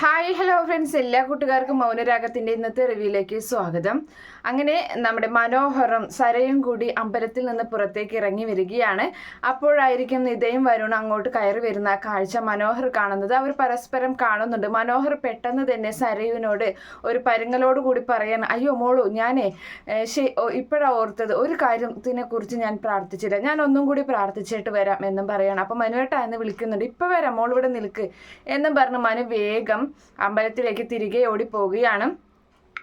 Hi hello friends എല്ലാ കൂട്ടുകാർക്കും മൗനരാഗത്തിന്റെ ഇന്നത്തെ റിവ്യൂയിലേക്ക് സ്വാഗതം. അങ്ങനെ നമ്മുടെ മനോഹരം സരയും കൂടി അമ്പലത്തിൽ നിന്ന് പുറത്തേക്ക് ഇറങ്ങി വരികയാണ്. അപ്പോഴായിരിക്കും നിതയും വരുണ അങ്ങോട്ട് കയറി വരുന്ന കാഴ്ച മനോഹർ കാണുന്നത്. അവർ പരസ്പരം കാണുന്നുണ്ട്. മനോഹർ പെട്ടെന്ന് തന്നെ സരയുവിനോട് ഒരു പരുങ്ങലോട് കൂടി പറയാൻ അയ്യോ മോളു ഞാനേ ഇപ്പോഴാണ് ഓർത്തത്. ഒരു കാര്യത്തിനെ കുറിച്ച് ഞാൻ പ്രാർത്ഥിച്ചില്ല. ഞാൻ ഒന്നും കൂടി പ്രാർത്ഥിച്ചിട്ട് വരാം എന്നും പറയണം. അപ്പം മനുവേട്ട എന്ന് വിളിക്കുന്നുണ്ട്. ഇപ്പോൾ വരാം മോൾ ഇവിടെ നിൽക്ക് എന്നും പറഞ്ഞ് മനു വേഗം അമ്പലത്തിലേക്ക് തിരികെ ഓടി പോവുകയാണ്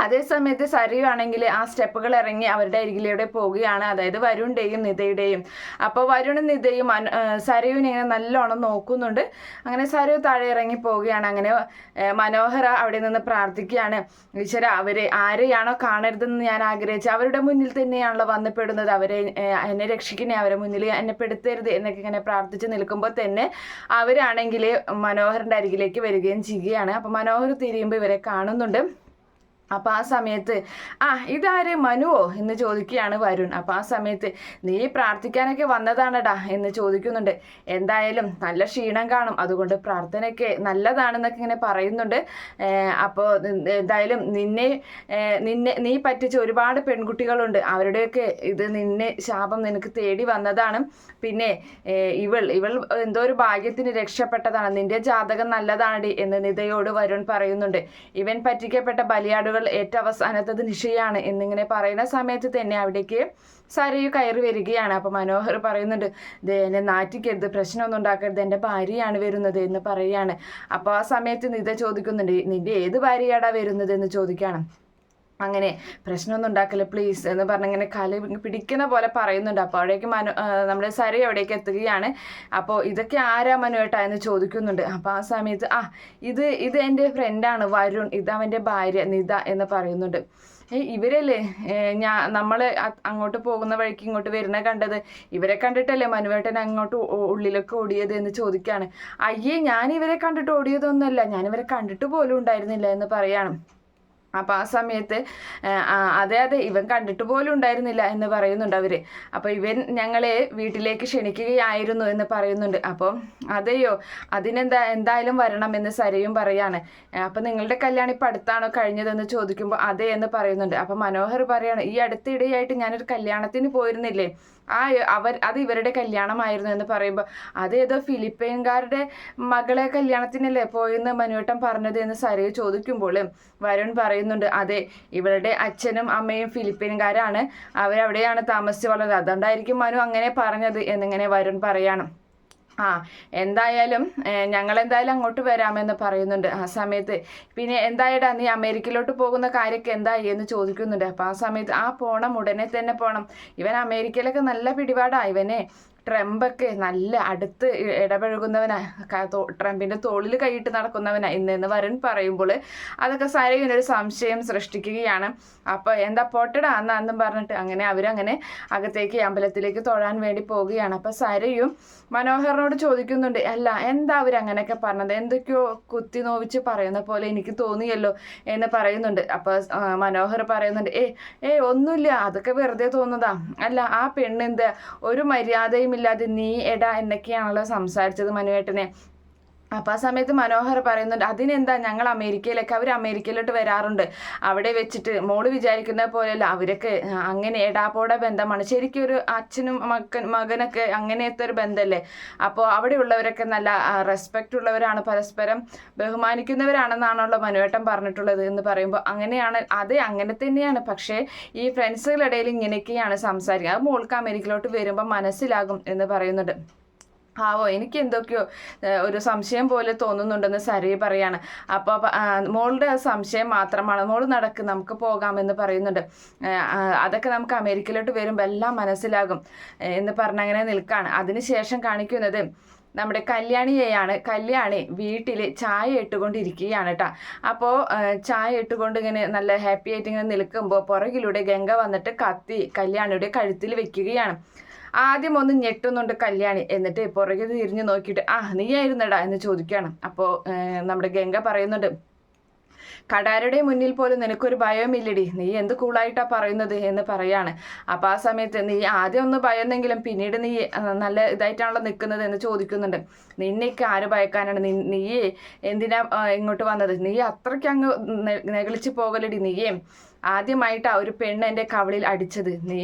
അതേസമയത്ത് സരിയാണെങ്കിൽ ആ സ്റ്റെപ്പുകൾ ഇറങ്ങി അവരുടെ അരികിലൂടെ പോവുകയാണ്. അതായത് വരുണിന്റെയും നിതയുടെയും. അപ്പോൾ വരുണും നിതയും സരയുവിനെ ഇങ്ങനെ നല്ലോണം നോക്കുന്നുണ്ട്. അങ്ങനെ സരയു താഴെ ഇറങ്ങി പോവുകയാണ്. അങ്ങനെ മനോഹര അവിടെ നിന്ന് പ്രാർത്ഥിക്കുകയാണ്. ഈശ്വര അവരെ ആരെയാണോ കാണരുതെന്ന് ഞാൻ ആഗ്രഹിച്ചു അവരുടെ മുന്നിൽ തന്നെയാണല്ലോ വന്നപ്പെടുന്നത് അവരെ എന്നെ രക്ഷിക്കണേ അവരെ മുന്നിൽ എന്നെ പെടുത്തരുത് എന്നൊക്കെ ഇങ്ങനെ പ്രാർത്ഥിച്ച് നിൽക്കുമ്പോൾ തന്നെ അവരാണെങ്കിൽ മനോഹറിന്റെ അരികിലേക്ക് വരികയും ചെയ്യുകയാണ്. അപ്പോൾ മനോഹർ തിരിയുമ്പോൾ ഇവരെ കാണുന്നുണ്ട്. അപ്പം ആ സമയത്ത് ആ ഇതാര്? മനുവോ? എന്ന് ചോദിക്കുകയാണ് വരുൺ. അപ്പം ആ സമയത്ത് നീ പ്രാർത്ഥിക്കാനൊക്കെ വന്നതാണടാ എന്ന് ചോദിക്കുന്നുണ്ട്. എന്തായാലും നല്ല ക്ഷീണം കാണും. അതുകൊണ്ട് പ്രാർത്ഥനയൊക്കെ നല്ലതാണെന്നൊക്കെ ഇങ്ങനെ പറയുന്നുണ്ട്. അപ്പോൾ എന്തായാലും നിന്നെ നിന്നെ നീ പറ്റിച്ച ഒരുപാട് പെൺകുട്ടികളുണ്ട്. അവരുടെയൊക്കെ ഇത് നിന്നെ ശാപം നിനക്ക് തേടി വന്നതാണ്. പിന്നെ ഇവൾ ഇവൾ എന്തോ ഒരു ഭാഗ്യത്തിന് രക്ഷപ്പെട്ടതാണ്. നിന്റെ ജാതകം നല്ലതാണ് എന്ന് നിതയോട് വരുൺ പറയുന്നുണ്ട്. ഇവൻ പറ്റിക്കപ്പെട്ട ബലിയാടുകൾ ഏറ്റവും അവസാനത്തത് നിഷയാണ് എന്നിങ്ങനെ പറയുന്ന സമയത്ത് തന്നെ അവിടേക്ക് സരയു കയറി വരികയാണ്. അപ്പോൾ മനോഹർ പറയുന്നുണ്ട് ദേ എന്നെ നാറ്റിക്കരുത് പ്രശ്നമൊന്നും ഉണ്ടാക്കരുത് എന്റെ ഭാര്യയാണ് വരുന്നത് എന്ന് പറയുകയാണ്. അപ്പോൾ ആ സമയത്ത് നിത ചോദിക്കുന്നുണ്ട് നിന്റെ ഏത് ഭാര്യയാടാ വരുന്നത്? എന്ന് ചോദിക്കുകയാണ്. അങ്ങനെ പ്രശ്നമൊന്നും ഉണ്ടാക്കില്ല പ്ലീസ് എന്ന് പറഞ്ഞിങ്ങനെ കല പിടിക്കുന്ന പോലെ പറയുന്നുണ്ട്. അപ്പോൾ അവിടേക്ക് മനു നമ്മുടെ സരി അവിടേക്ക് എത്തുകയാണ്. അപ്പോൾ ഇതൊക്കെ ആരാ മനുവേട്ടാ എന്ന് ചോദിക്കുന്നുണ്ട്. അപ്പോൾ ആ സമയത്ത് ആ ഇത് ഇത് എന്റെ ഫ്രണ്ടാണ് വരുൺ. ഇത് അവന്റെ ഭാര്യ നിത എന്ന് പറയുന്നുണ്ട്. ഇവരല്ലേ? ഞാൻ നമ്മൾ അങ്ങോട്ട് പോകുന്ന വഴിക്ക് ഇങ്ങോട്ട് വരുന്ന കണ്ടത്? ഇവരെ കണ്ടിട്ടല്ലേ മനുവേട്ടൻ അങ്ങോട്ട് ഉള്ളിലൊക്കെ ഓടിയത്? എന്ന് ചോദിക്കുകയാണ് അയ്യേ ഞാൻ ഇവരെ കണ്ടിട്ട് ഓടിയതൊന്നുമല്ല. ഞാൻ ഇവരെ കണ്ടിട്ട് പോലും ഉണ്ടായിരുന്നില്ല എന്ന് പറയാണ്. അപ്പോൾ ആ സമയത്ത് അതെ അതെ ഇവൻ കണ്ടിട്ട് പോലും ഉണ്ടായിരുന്നില്ല എന്ന് പറയുന്നുണ്ട് അവർ അപ്പോൾ ഇവൻ ഞങ്ങളെ വീട്ടിലേക്ക് ക്ഷണിക്കുകയായിരുന്നു എന്ന് പറയുന്നുണ്ട്. അപ്പോൾ അതെയോ അതിനെന്താ എന്തായാലും വരണം എന്ന് സരയും പറയാണ്. അപ്പം നിങ്ങളുടെ കല്യാണം ഇപ്പം അടുത്താണോ കഴിഞ്ഞതെന്ന് ചോദിക്കുമ്പോൾ അതെ എന്ന് പറയുന്നുണ്ട്. അപ്പം മനോഹർ പറയാണ് ഈ അടുത്തിടെയായിട്ട് ഞാനൊരു കല്യാണത്തിന് പോയിരുന്നില്ലേ? ആ അവർ അത് ഇവരുടെ കല്യാണമായിരുന്നു എന്ന് പറയുമ്പോൾ അതേതോ ഫിലിപ്പൈൻകാരുടെ മകളെ കല്യാണത്തിനല്ലേ പോയെന്ന് മനുവേട്ടൻ പറഞ്ഞത് എന്ന് സരയു ചോദിക്കുമ്പോൾ വരുൺ പറയുന്നുണ്ട് അതെ ഇവരുടെ അച്ഛനും അമ്മയും ഫിലിപ്പൈൻകാരാണ്. അവരവിടെയാണ് താമസിച്ച് വളർന്നത്. അതുകൊണ്ടായിരിക്കും മനു അങ്ങനെ പറഞ്ഞത് എന്നിങ്ങനെ വരുൺ പറയണം. ആ എന്തായാലും ഞങ്ങൾ എന്തായാലും അങ്ങോട്ട് വരാമെന്ന് പറയുന്നുണ്ട്. ആ സമയത്ത് പിന്നെ എന്തായിട്ടാ നീ അമേരിക്കയിലോട്ട് പോകുന്ന കാര്യമൊക്കെ എന്തായി എന്ന് ചോദിക്കുന്നുണ്ട്. അപ്പോൾ ആ സമയത്ത് ആ പോണം ഉടനെ തന്നെ പോണം. ഇവൻ അമേരിക്കയിലൊക്കെ നല്ല പിടിപാടാ ഇവനെ. ട്രംപൊക്കെ നല്ല അടുത്ത് ഇടപഴകുന്നവനാ. ട്രംപിന്റെ തോളിൽ കൈയിട്ട് നടക്കുന്നവനാ. ഇന്നെന്ന് വരൻ പറയുമ്പോൾ അതൊക്കെ സരയുവിനൊരു സംശയം സൃഷ്ടിക്കുകയാണ്. അപ്പോൾ എന്താ പൊട്ടടാ അന്ന് അന്നും പറഞ്ഞിട്ട് അങ്ങനെ അവരങ്ങനെ അകത്തേക്ക് അമ്പലത്തിലേക്ക് തൊഴാൻ വേണ്ടി പോവുകയാണ്. അപ്പോൾ സരയും മനോഹറിനോട് ചോദിക്കുന്നുണ്ട് അല്ല എന്താ അവരങ്ങനെയൊക്കെ പറഞ്ഞത്? എന്തൊക്കെയോ കുത്തി നോവിച്ച് പറയുന്ന പോലെ എനിക്ക് തോന്നിയല്ലോ എന്ന് പറയുന്നുണ്ട്. അപ്പോൾ മനോഹർ പറയുന്നുണ്ട് ഏ ഏ ഒന്നുമില്ല അതൊക്കെ വെറുതെ തോന്നുന്നതാ. അല്ല ആ പെണ്ണെന്താ? ഒരു മര്യാദയും ഇല്ലാതെ നീ എടാ എന്നൊക്കെയാണല്ലോ സംസാരിച്ചത് മനുവേട്ടനെ അപ്പോൾ ആ സമയത്ത് മനോഹർ പറയുന്നുണ്ട് അതിനെന്താ ഞങ്ങൾ അമേരിക്കയിലൊക്കെ അവർ അമേരിക്കയിലോട്ട് വരാറുണ്ട്. അവിടെ വെച്ചിട്ട് മോൾ വിചാരിക്കുന്ന പോലെയല്ല അവരൊക്കെ അങ്ങനെ എടാപ്പോടെ ബന്ധമാണ്. ശരിക്കും ഒരു അച്ഛനും മകൻ മകനൊക്കെ അങ്ങനത്തെ ഒരു ബന്ധമല്ലേ അപ്പോൾ അവിടെ ഉള്ളവരൊക്കെ നല്ല റെസ്പെക്റ്റ് ഉള്ളവരാണ് പരസ്പരം ബഹുമാനിക്കുന്നവരാണെന്നാണല്ലോ മനുവേട്ടൻ പറഞ്ഞിട്ടുള്ളത് എന്ന് പറയുമ്പോൾ അങ്ങനെയാണ് അതെ അങ്ങനെ തന്നെയാണ്. പക്ഷേ ഈ ഫ്രണ്ട്സുകളിടയിൽ ഇങ്ങനെയൊക്കെയാണ് സംസാരിക്കുക. അത് മോൾക്ക് അമേരിക്കയിലോട്ട് വരുമ്പോൾ മനസ്സിലാകും എന്ന് പറയുന്നുണ്ട്. ആവോ എനിക്ക് എന്തൊക്കെയോ ഒരു സംശയം പോലെ തോന്നുന്നുണ്ടെന്ന് സരി പറയാണ്. അപ്പോൾ മോളുടെ സംശയം മാത്രമാണ്. മോൾ നടക്ക് നമുക്ക് പോകാമെന്ന് പറയുന്നുണ്ട്. അതൊക്കെ നമുക്ക് അമേരിക്കയിലോട്ട് വരുമ്പോൾ എല്ലാം മനസ്സിലാകും എന്ന് പറഞ്ഞങ്ങനെ നിൽക്കുകയാണ് അതിനുശേഷം കാണിക്കുന്നത് നമ്മുടെ കല്യാണിയെയാണ് കല്യാണി വീട്ടിൽ ചായ ഇട്ടുകൊണ്ടിരിക്കുകയാണ് കേട്ടോ അപ്പോൾ ചായ ഇട്ടുകൊണ്ട് ഇങ്ങനെ നല്ല ഹാപ്പി ആയിട്ട് ഇങ്ങനെ നിൽക്കുമ്പോൾ പുറകിലൂടെ ഗംഗ വന്നിട്ട് കത്തി കല്യാണിയുടെ കഴുത്തിൽ വെക്കുകയാണ്. ആദ്യം ഒന്ന് ഞെട്ടുന്നുണ്ട് കല്യാണി എന്നിട്ട് പുറകെ തിരിഞ്ഞു നോക്കിയിട്ട് ആ നീയായിരുന്നടാ? എന്ന് ചോദിക്കുകയാണ്. അപ്പോൾ നമ്മുടെ ഗംഗ പറയുന്നുണ്ട് കടാരുടെ മുന്നിൽ പോലും നിനക്കൊരു ഭയമില്ലടി നീ എന്ത് കൂളായിട്ടാ പറയുന്നത് എന്ന് പറയാണ്. അപ്പോൾ ആ സമയത്ത് നീ ആദ്യം ഒന്ന് ഭയന്നെങ്കിലും പിന്നീട് നീ നല്ല ഇതായിട്ടാണല്ലോ നിൽക്കുന്നത് എന്ന് ചോദിക്കുന്നുണ്ട്. നിന്നെയൊക്കെ ആര് ഭയക്കാനാണ്? നീ എന്തിനാ ഇങ്ങോട്ട് വന്നത്? നീ അത്രയ്ക്ക് അങ്ങ് നെകളിച്ച് പോകലടി. നീയേ ആദ്യമായിട്ടാ ഒരു പെണ്ണ് എന്റെ കവളിൽ അടിച്ചത്. നീ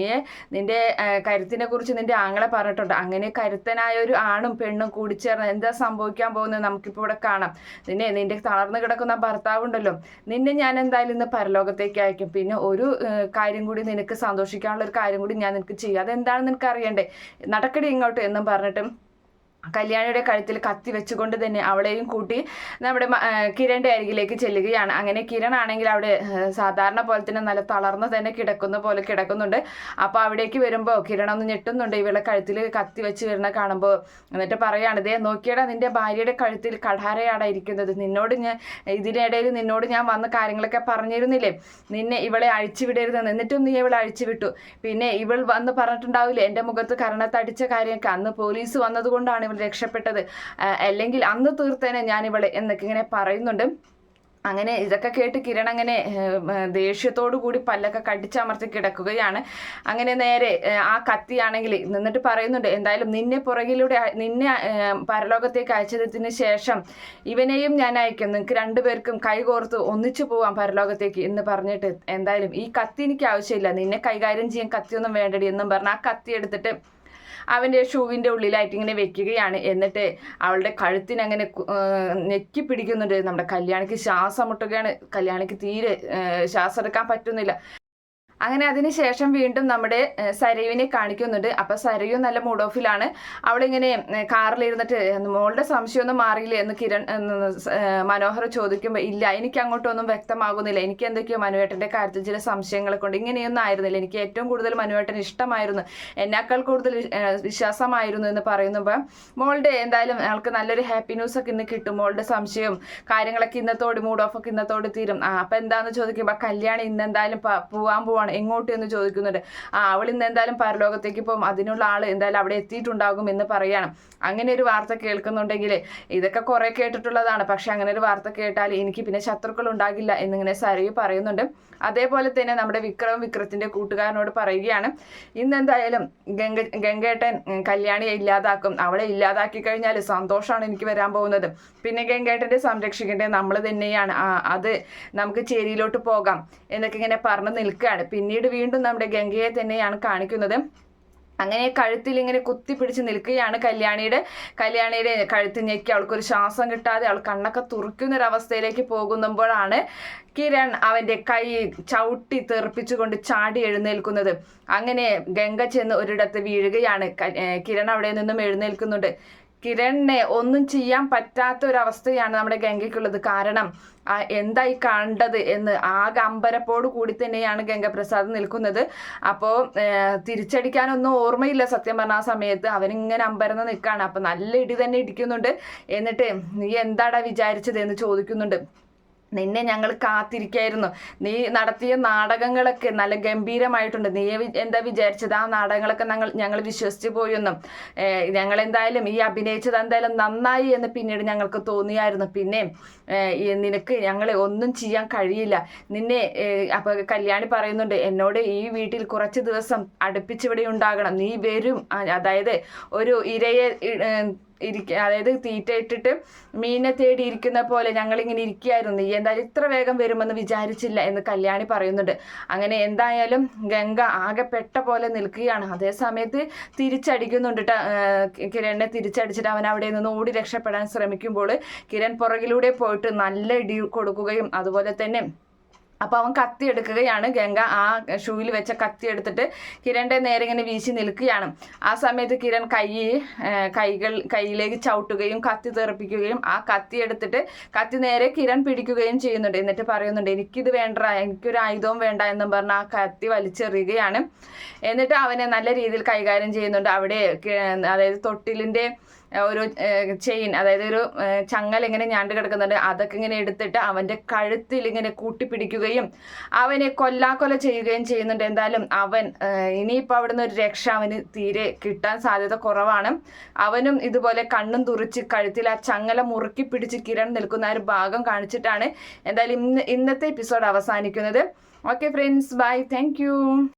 നിന്റെ ആ, കരുത്തിനെ കുറിച്ച് നിന്റെ ആങ്ങളെ പറഞ്ഞിട്ടുണ്ട്. അങ്ങനെ കരുത്തനായ ഒരു ആണും പെണ്ണും കൂടി കൂടിച്ചേർന്ന് എന്താ സംഭവിക്കാൻ പോകുന്നത് നമുക്കിപ്പോൾ ഇവിടെ കാണാം. നിന്നെ നിന്റെ തളർന്നു കിടക്കുന്ന ഭർത്താവുണ്ടല്ലോ നിന്നെ ഞാൻ എന്തായാലും ഇന്ന് പരലോകത്തേക്ക് അയക്കും. പിന്നെ ഒരു കാര്യം കൂടി നിനക്ക് സന്തോഷിക്കാനുള്ള ഒരു കാര്യം കൂടി ഞാൻ നിനക്ക് ചെയ്യും. അതെന്താണെന്ന് നിനക്ക് അറിയണ്ടേ? നടക്കടി ഇങ്ങോട്ട് എന്നും പറഞ്ഞിട്ട് കല്യാണിയുടെ കഴുത്തിൽ കത്തി വെച്ചുകൊണ്ട് തന്നെ അവളെയും കൂട്ടി നമ്മുടെ കിരണിന്റെ അരികിലേക്ക് ചെല്ലുകയാണ്. അങ്ങനെ കിരൺ ആണെങ്കിൽ അവിടെ സാധാരണ പോലെ തന്നെ നല്ല തളർന്ന് തന്നെ കിടക്കുന്ന പോലെ കിടക്കുന്നുണ്ട്. അപ്പോൾ അവിടേക്ക് വരുമ്പോൾ കിരൺ ഒന്ന് ഞെട്ടുന്നുണ്ട് ഇവളെ കഴുത്തിൽ കത്തി വെച്ച് വരുന്ന കാണുമ്പോൾ എന്നിട്ട് പറയാണ് ദേ നോക്കിയടാ നിന്റെ ഭാര്യയുടെ കഴുത്തിൽ കഠാരയാണ് ഇരിക്കുന്നത്. നിന്നോട് ഞാൻ ഇതിനിടയിൽ നിന്നോട് ഞാൻ വന്ന കാര്യങ്ങളൊക്കെ പറഞ്ഞിരുന്നില്ലേ? നിന്നെ ഇവളെ അഴിച്ചു വിടരുതെന്ന്. എന്നിട്ടും നീ ഇവളെ അഴിച്ചു വിട്ടു. പിന്നെ ഇവൾ വന്ന് പറഞ്ഞിട്ടുണ്ടാവില്ലേ എന്റെ മുഖത്ത് കരണത്തടിച്ച കാര്യമൊക്കെ അന്ന് പോലീസ് വന്നതുകൊണ്ടാണ് ഇവൾ രക്ഷപ്പെട്ടത്. അല്ലെങ്കിൽ അന്ന് തീർത്തേനെ ഞാൻ ഇവളെ എന്നൊക്കെ ഇങ്ങനെ പറയുന്നുണ്ട്. അങ്ങനെ ഇതൊക്കെ കേട്ട് കിരൺ അങ്ങനെ ദേഷ്യത്തോടു കൂടി പല്ലൊക്കെ കടിച്ചമർത്തി കിടക്കുകയാണ്. അങ്ങനെ നേരെ ആ കത്തിയാണെങ്കിൽ നിന്നിട്ട് പറയുന്നുണ്ട് എന്തായാലും നിന്നെ പുറകിലൂടെ നിന്നെ പരലോകത്തേക്ക് അയച്ചതിന് ശേഷം ഇവനെയും ഞാൻ അയക്കും. നിങ്ങൾക്ക് രണ്ടുപേർക്കും കൈകോർത്ത് ഒന്നിച്ചു പോവാം പരലോകത്തേക്ക് എന്ന് പറഞ്ഞിട്ട് എന്തായാലും ഈ കത്തി എനിക്ക് ആവശ്യമില്ല. നിന്നെ കൈകാര്യം ചെയ്യാൻ കത്തിയൊന്നും വേണ്ടടി എന്നും പറഞ്ഞ് ആ കത്തി എടുത്തിട്ട് അവന്റെ ഷൂവിന്റെ ഉള്ളിലായിട്ട് ഇങ്ങനെ വെക്കുകയാണ്. എന്നിട്ട് അവളുടെ കഴുത്തിനങ്ങനെ ഞെക്കി പിടിക്കുന്നുണ്ട്. നമ്മുടെ കല്യാണിക്ക് ശ്വാസം മുട്ടുകയാണ്. കല്യാണിക്ക് തീരെ ശ്വാസം എടുക്കാൻ പറ്റുന്നില്ല. അങ്ങനെ അതിനുശേഷം വീണ്ടും നമ്മുടെ സരയുവിനെ കാണിക്കുന്നുണ്ട്. അപ്പൊ സരയു നല്ല മൂഡ് ഓഫിലാണ് അവളിങ്ങനെ കാറിലിരുന്നിട്ട് മോളുടെ സംശയമൊന്നും മാറിയില്ലേ എന്ന് കിരൺ മനോഹർ ചോദിക്കുമ്പോൾ ഇല്ല എനിക്ക് അങ്ങോട്ടൊന്നും വ്യക്തമാകുന്നില്ല. എനിക്ക് എന്തൊക്കെയോ മനുവേട്ടന്റെ കാര്യത്തിൽ ചില സംശയങ്ങളെ കൊണ്ട് ഇങ്ങനെയൊന്നും ആയിരുന്നില്ല. എനിക്ക് ഏറ്റവും കൂടുതൽ മനുവേട്ടൻ ഇഷ്ടമായിരുന്നു. എന്നേക്കാൾ കൂടുതൽ വിശ്വാസമായിരുന്നു എന്ന് പറയുമ്പോൾ മോളുടെ എന്തായാലും അയാൾക്ക് നല്ലൊരു ഹാപ്പി ന്യൂസ് ഒക്കെ ഇന്ന് കിട്ടും. മോളുടെ സംശയവും കാര്യങ്ങളൊക്കെ ഇന്നത്തോട് മൂഡ് ഓഫ് ഒക്കെ ഇന്നത്തോട് തീരും. അപ്പൊ എന്താന്ന് ചോദിക്കുമ്പോൾ കല്യാണം ഇന്ന് എന്തായാലും പോവാൻ പോവാൻ പോവാണ് എങ്ങോട്ട് എന്ന് ചോദിക്കുന്നുണ്ട് ആ അവൾ ഇന്ന് എന്തായാലും പരലോകത്തേക്ക് പോകും അതിനുള്ള ആൾ എന്തായാലും അവിടെ എത്തിയിട്ടുണ്ടാകും എന്ന് പറയണം. അങ്ങനെ ഒരു വാർത്ത കേൾക്കുന്നുണ്ടെങ്കിൽ ഇതൊക്കെ കുറെ കേട്ടിട്ടുള്ളതാണ്. പക്ഷെ അങ്ങനെ ഒരു വാർത്ത കേട്ടാൽ എനിക്ക് പിന്നെ ശത്രുക്കൾ ഉണ്ടാകില്ല എന്നിങ്ങനെ സരയു പറയുന്നുണ്ട്. അതേപോലെ തന്നെ നമ്മുടെ വിക്രം വിക്രത്തിന്റെ കൂട്ടുകാരനോട് പറയുകയാണ്. ഇന്ന് എന്തായാലും ഗംഗ ഗംഗേട്ടൻ കല്യാണിയെ ഇല്ലാതാക്കും. അവളെ ഇല്ലാതാക്കി കഴിഞ്ഞാൽ സന്തോഷമാണ് എനിക്ക് വരാൻ പോകുന്നത്. പിന്നെ ഗംഗേട്ടന്റെ സംരക്ഷിക്കേണ്ടത് നമ്മൾ തന്നെയാണ്. അത് നമുക്ക് ചേരിയിലോട്ട് പോകാം. എന്നൊക്കെ ഇങ്ങനെ പറഞ്ഞു നിൽക്കുകയാണ്. പിന്നീട് വീണ്ടും നമ്മുടെ ഗംഗയെ തന്നെയാണ് കാണിക്കുന്നത്. അങ്ങനെ കഴുത്തിൽ ഇങ്ങനെ കുത്തി പിടിച്ച് നിൽക്കുകയാണ് കല്യാണിയുടെ. കല്യാണിയുടെ കഴുത്ത് ഞെക്കി അവൾക്കൊരു ശ്വാസം കിട്ടാതെ അവൾ കണ്ണൊക്കെ തുറക്കുന്ന ഒരു അവസ്ഥയിലേക്ക് പോകുമ്പോഴാണ് കിരൺ അവന്റെ കൈ ചവിട്ടി തെറിപ്പിച്ചുകൊണ്ട് ചാടി എഴുന്നേൽക്കുന്നത്. അങ്ങനെ ഗംഗ ചെന്ന് ഒരിടത്ത് വീഴുകയാണ്. കിരൺ അവിടെ നിന്നും എഴുന്നേൽക്കുന്നുണ്ട്. കിരണിനെ ഒന്നും ചെയ്യാൻ പറ്റാത്ത ഒരു അവസ്ഥയാണ് നമ്മുടെ ഗംഗയ്ക്കുള്ളത്. കാരണം എന്തായി കണ്ടത് എന്ന് ആകെ അമ്പരപ്പോട് കൂടി തന്നെയാണ് ഗംഗപ്രസാദ് നിൽക്കുന്നത്. അപ്പോൾ തിരിച്ചടിക്കാനൊന്നും ഓർമ്മയില്ല സത്യം പറഞ്ഞ ആ സമയത്ത്. അവനിങ്ങനെ അമ്പരന്ന് നിൽക്കുകയാണ് അപ്പം നല്ല ഇടി തന്നെ ഇടിക്കുന്നുണ്ട്. എന്നിട്ട് നീ എന്താടാ വിചാരിച്ചത്? എന്ന് ചോദിക്കുന്നുണ്ട്. നിന്നെ ഞങ്ങൾ കാത്തിരിക്കായിരുന്നു. നീ നടത്തിയ നാടകങ്ങളൊക്കെ നല്ല ഗംഭീരമായിട്ടുണ്ട്. നീ എന്താ വിചാരിച്ചത്? ആ നാടകങ്ങളൊക്കെ ഞങ്ങൾ ഞങ്ങൾ വിശ്വസിച്ച് പോയൊന്നും. ഞങ്ങൾ എന്തായാലും ഈ അഭിനയിച്ചത് എന്തായാലും നന്നായി എന്ന് പിന്നീട് ഞങ്ങൾക്ക് തോന്നിയായിരുന്നു. പിന്നെ നിനക്ക് ഞങ്ങളെ ഒന്നും ചെയ്യാൻ കഴിയില്ല. നിന്നെ അപ്പൊ കല്യാണി പറയുന്നുണ്ട് എന്നോട് ഈ വീട്ടിൽ കുറച്ച് ദിവസം അടുപ്പിച്ചിവിടെ ഉണ്ടാകണം. നീ വരും. അതായത് ഒരു ഇരയെ ഇരിക്ക അതായത് തീറ്റ ഇട്ടിട്ട് മീനെ തേടി ഇരിക്കുന്ന പോലെ ഞങ്ങളിങ്ങനെ ഇരിക്കുകയായിരുന്നു നീ എന്തായാലും ഇത്ര വേഗം വരുമെന്ന് വിചാരിച്ചില്ല എന്ന് കല്യാണി പറയുന്നുണ്ട്. അങ്ങനെ എന്തായാലും ഗംഗ ആകെ പെട്ട പോലെ നിൽക്കുകയാണ്. അതേ സമയത്ത് തിരിച്ചടിക്കുന്നുണ്ട് കിരണിനെ തിരിച്ചടിച്ചിട്ട് അവൻ അവിടെ നിന്ന് ഓടി രക്ഷപ്പെടാൻ ശ്രമിക്കുമ്പോൾ കിരൺ പുറകിലൂടെ പോയിട്ട് നല്ല ഇടി കൊടുക്കുകയും അതുപോലെ തന്നെ അപ്പോൾ അവൻ കത്തി എടുക്കുകയാണ്. ഗംഗ ആ ഷൂവിൽ വെച്ച കത്തി എടുത്തിട്ട് കിരണിന്റെ നേരെ ഇങ്ങനെ വീശി നിൽക്കുകയാണ്. ആ സമയത്ത് കിരൺ കൈ കൈകൾ കൈയിലേക്ക് ചവിട്ടുകയും കത്തി തെറിപ്പിക്കുകയും ആ കത്തി എടുത്തിട്ട് കത്തി നേരെ കിരൺ പിടിക്കുകയും ചെയ്യുന്നുണ്ട്. എന്നിട്ട് പറയുന്നുണ്ട് എനിക്കിത് വേണ്ട എനിക്കൊരു ആയുധവും വേണ്ട എന്നും പറഞ്ഞ് ആ കത്തി വലിച്ചെറിയുകയാണ്. എന്നിട്ട് അവനെ നല്ല രീതിയിൽ കൈകാര്യം ചെയ്യുന്നുണ്ട്. അവിടെ അതായത് തൊട്ടിലിന്റെ ഒരു ചെയിൻ അതായത് ഒരു ചങ്ങൽ ഇങ്ങനെ ഞാണ്ട് കിടക്കുന്നുണ്ട്. അതൊക്കെ ഇങ്ങനെ എടുത്തിട്ട് അവന്റെ കഴുത്തിൽ ഇങ്ങനെ കൂട്ടിപ്പിടിക്കുകയും അവനെ കൊല്ലാക്കൊല ചെയ്യുകയും ചെയ്യുന്നുണ്ട്. എന്തായാലും അവൻ ഇനിയിപ്പോൾ അവിടുന്ന് ഒരു രക്ഷ അവന് തീരെ കിട്ടാൻ സാധ്യത കുറവാണ്. അവനും ഇതുപോലെ കണ്ണും തുറിച്ച് കഴുത്തിൽ ആ ചങ്ങല മുറുക്കി പിടിച്ച് കിരൺ നിൽക്കുന്ന ഒരു ഭാഗം കാണിച്ചിട്ടാണ് എന്തായാലും ഇന്ന് ഇന്നത്തെ എപ്പിസോഡ് അവസാനിക്കുന്നത്. Okay friends bye. താങ്ക്